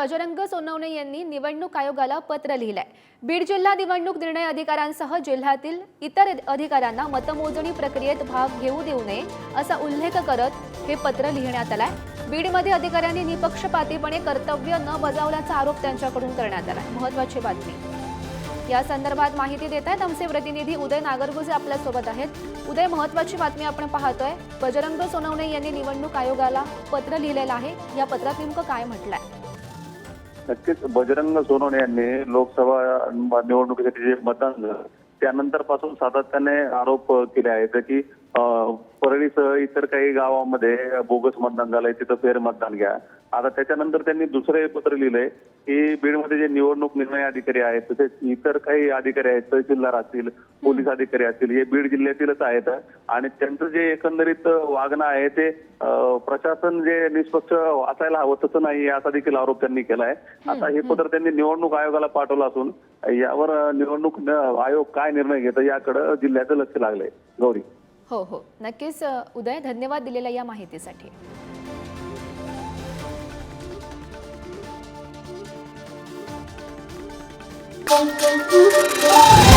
बजरंग सोनवणे यांनी निवडणूक आयोगाला पत्र लिहिलंय. बीड जिल्हा निवडणूक निर्णय अधिकाऱ्यांसह जिल्ह्यातील इतर अधिकाऱ्यांना मतमोजणी प्रक्रियेत भाग घेऊ देऊ नये असा उल्लेख करत हे पत्र लिहिण्यात आलंय. बीडमध्ये अधिकाऱ्यांनी निपक्षपातीपणे कर्तव्य न बजावल्याचा आरोप त्यांच्याकडून करण्यात आलाय. महत्वाची बातमी. या संदर्भात माहिती देत आहेत आमचे प्रतिनिधी उदय नागरगुजे आपल्यासोबत आहेत. उदय महत्वाची बातमी आपण पाहतोय. बजरंग सोनवणे यांनी निवडणूक आयोगाला पत्र लिहिलेलं आहे. या पत्रात नेमकं काय म्हटलंय? नक्कीच बजरंग सोनवणे यांनी लोकसभा निवडणुकीसाठी जे मतदान झालं त्यानंतरपासून सातत्याने आरोप केले आहेत की परळीसह इतर काही गावामध्ये बोगस मतदान झालंय तिथं फेर मतदान घ्या. आता त्याच्यानंतर त्यांनी दुसरं हे पत्र लिहिलंय की बीडमध्ये जे निवडणूक निर्णय अधिकारी आहेत तसेच इतर काही अधिकारी आहेत तहसीलदार असतील पोलीस अधिकारी असतील हे बीड जिल्ह्यातीलच आहेत. आणि त्यांचं जे एकंदरीत वागणं आहे ते प्रशासन जे निष्पक्ष असायला हवं तसं नाही असा देखील आरोप त्यांनी केलाय. आता हे पत्र त्यांनी निवडणूक आयोगाला पाठवलं असून यावर निवडणूक आयोग काय निर्णय घेतं याकडे जिल्ह्याचं लक्ष लागलंय. गौरी. हो हो नक्कीच उदय धन्यवाद दिलेल्या या माहितीसाठी Thank you.